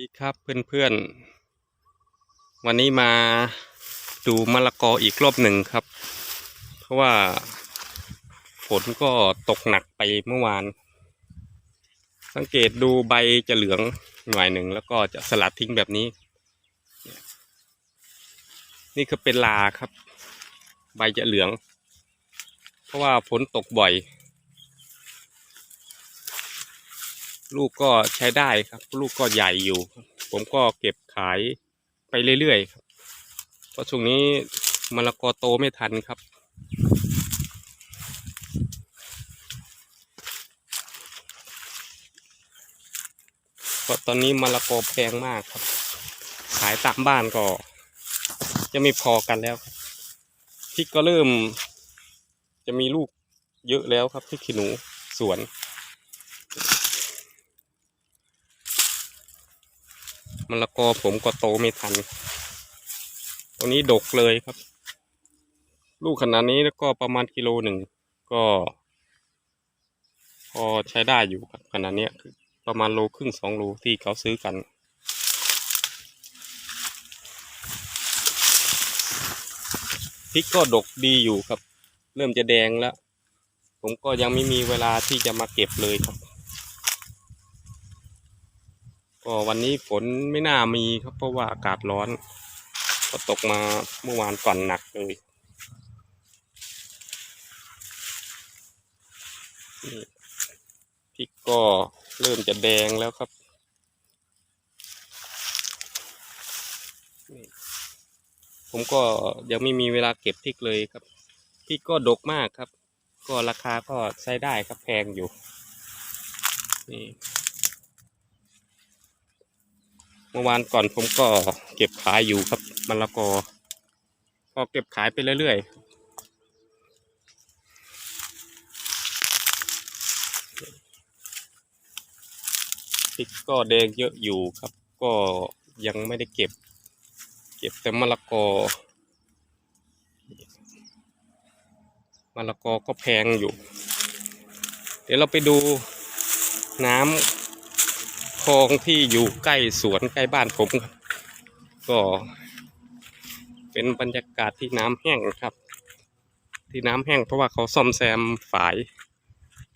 ดีครับเพื่อนๆ วันนี้มาดูมะละกออีกรอบหนึ่งครับ เพราะว่าฝนก็ตกหนักไปเมื่อวาน สังเกตดูใบจะเหลืองหน่อยหนึ่งแล้วก็จะสลัดทิ้งแบบนี้ นี่คือเป็นลาครับ ใบจะเหลือง เพราะว่าฝนตกบ่อย ลูกก็ใช้ได้ครับ ลูกก็ใหญ่อยู่ ผมก็เก็บขายไปเรื่อยๆครับ เพราะช่วงนี้มะละกอโตไม่ทันครับ เพราะตอนนี้มะละกอแพงมากครับ ขายตามบ้านก็ จะไม่พอกันแล้วครับพริกก็เริ่ม จะมีลูกเยอะแล้วครับพริกขี้หนูสวน มะละกอผมก็โตไม่ทันตัวนี้ดกเลยครับ ลูกขนาดนี้แล้วก็ประมาณกิโลหนึ่งก็ พอใช้ได้อยู่ครับขนาดนี้ประมาณโลครึ่งสองโลที่เขาซื้อกันพริกก็ดกดีอยู่ครับ เริ่มจะแดงแล้ว ผมก็ยังไม่มีเวลาที่จะมาเก็บเลยครับ ก็วันนี้ฝนไม่น่ามีครับเพราะว่าอากาศร้อน ก็ตกมาเมื่อวานก่อนหนักเลยนี่พริกก็เริ่มจะแดงแล้วครับผมก็ยังไม่มีเวลาเก็บพริกเลยครับพริกก็ดกมากครับ ก็ราคาก็ใช้ได้ครับแพงอยู่นี่ เมื่อวานก่อนผมก็เก็บขายอยู่ครับมะละกอก็เก็บขายไปเรื่อยๆพริกก็แดงเยอะอยู่ครับ ก็ยังไม่ได้เก็บ เก็บแต่มะละกอมะละกอก็แพงอยู่ เดี๋ยวเราไปดูน้ำ คลองที่อยู่ใกล้สวนใกล้บ้านผมครับก็เป็นบรรยากาศที่น้ำแห้งครับ ที่น้ำแห้งเพราะว่าเขาซ่อมแซมฝาย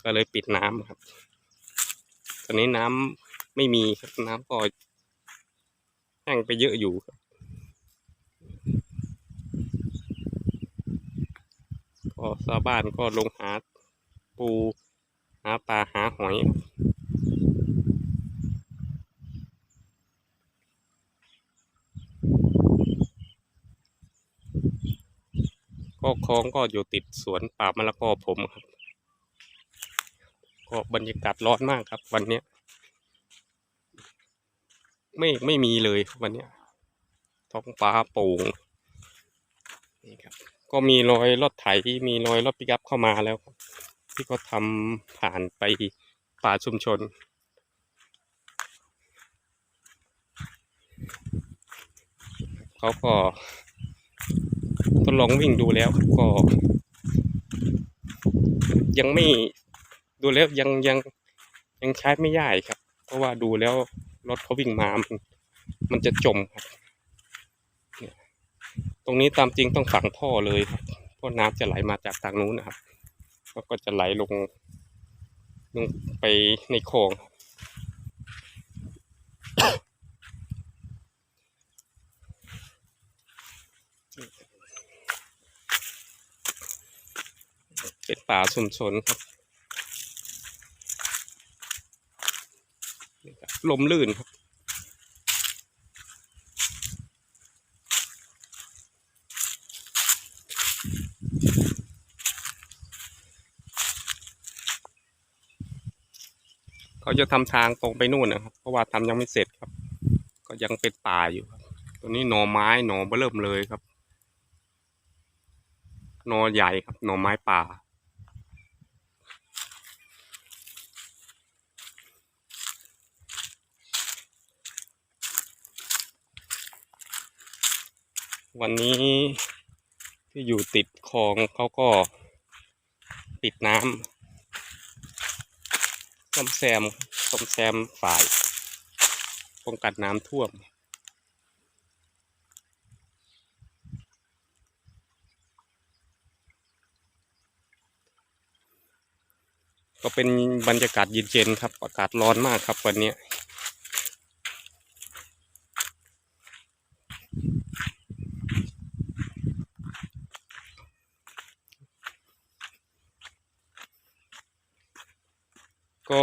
ก็เลยปิดน้ำครับ ตอนนี้น้ำไม่มีครับน้ำก็แห้งไปเยอะอยู่ครับก็ชาวบ้านก็ลงหาปูหาปลาหาหอย ก็คลองก็อยู่ติดสวนป่ามะละกอผมครับ ก็บรรยากาศร้อนมากครับ วันเนี้ย ไม่ไม่มีเลยวันเนี้ยท้องฟ้าโปร่งนี่ครับ ก็มีรอยรถไถมีรอยรถปิกัพเข้ามาแล้วครับ ที่เขาทำผ่านไปป่าชุมชนเขาก็ ทดลองวิ่งดูแล้วก็ ยังไม่ดูแล้วยังยังยังใช้ไม่ได้ครับ เพราะว่าดูแล้วรถเขาวิ่งมามันมันจะจมครับตรงนี้ตามจริงต้องฝังท่อเลยครับเพราะน้ำจะไหลมาจากทางนู้นนะครับแล้วก็จะไหลลงลงไปในคลอง เป็นป่าชุมชนครับลมลื่นครับ เขาจะทำทางตรงไปนู่นนะครับ เพราะว่าทำยังไม่เสร็จครับ ก็ยังเป็นป่าอยู่ครับ ตัวนี้หน่อไม้หน่อเบิ่มเลยครับหน่อใหญ่ครับหน่อไม้ป่า วันนี้ที่อยู่ติดคลองเขาก็ปิดน้ำซ่อมแซมซ่อมแซมฝายป้องกันน้ำท่วม ก็เป็นบรรยากาศเย็นๆครับ อากาศร้อนมากครับวันนี้ ก็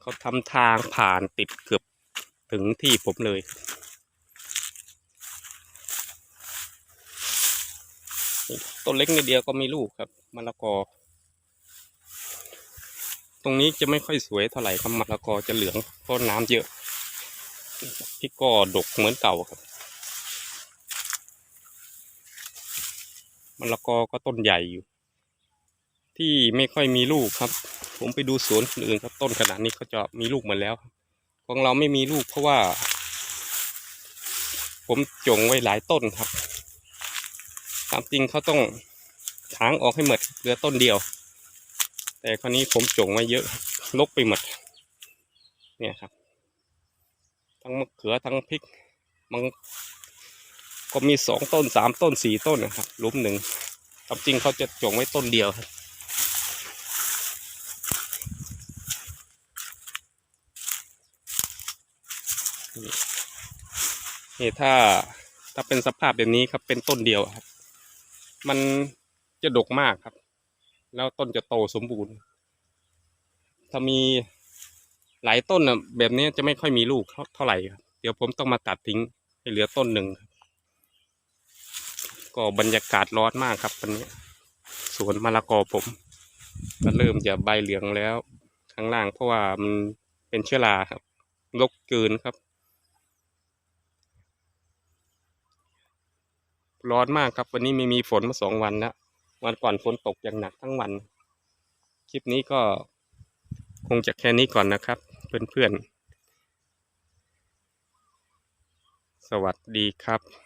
เขาทำทางผ่านติดเกือบถึงที่ผมเลย ต้นเล็กนิดเดียวก็มีลูกครับมะละกอ ตรงนี้จะไม่ค่อยสวยเท่าไหร่ครับมะละกอจะเหลืองเพราะน้ำเยอะพริกก็ดกเหมือนเก่าครับมะละกอก็ต้นใหญ่อยู่ ที่ไม่ค่อยมีลูกครับ ผมไปดูสวนคนอื่นครับต้นขนาดนี้เขาจะมีลูกหมาแล้วของเราไม่มีลูกเพราะว่า ผมจงไว้หลายต้นครับตามจริงเขาต้องถางออกให้หมดเหลือต้นเดียว แต่คราวนี้ผมจงไว้เยอะลกไปหมดเนี่ยครับ ทั้งมะเขือทั้งพริกมันก็มีสองต้นสามต้นสี่ต้นนะครับลุมหนึ่งตามจริงเขาจะจงไว้ต้นเดียวครับ นี่ถ้าถ้าเป็นสภาพแบบนี้ครับ เป็นต้นเดียวครับ มันจะดกมากครับ แล้วต้นจะโตสมบูรณ์ ถ้ามีหลายต้นนะแบบนี้จะไม่ค่อยมีลูกเท่าไหร่ครับ เดี๋ยวผมต้องมาตัดทิ้งให้เหลือต้นหนึ่งครับก็บรรยากาศร้อนมากครับวันนี้สวนมะละกอผมก็เริ่มจะใบเหลืองแล้ว ข้างล่างเพราะว่ามันเป็นเชื้อราครับรกเกินครับ ร้อนมากครับ วันนี้ไม่มีฝนมาสองวันแล้ววันก่อนฝนตกอย่างหนักทั้งวัน คลิปนี้ก็คงจะแค่นี้ก่อนนะครับ เพื่อนๆ สวัสดีครับ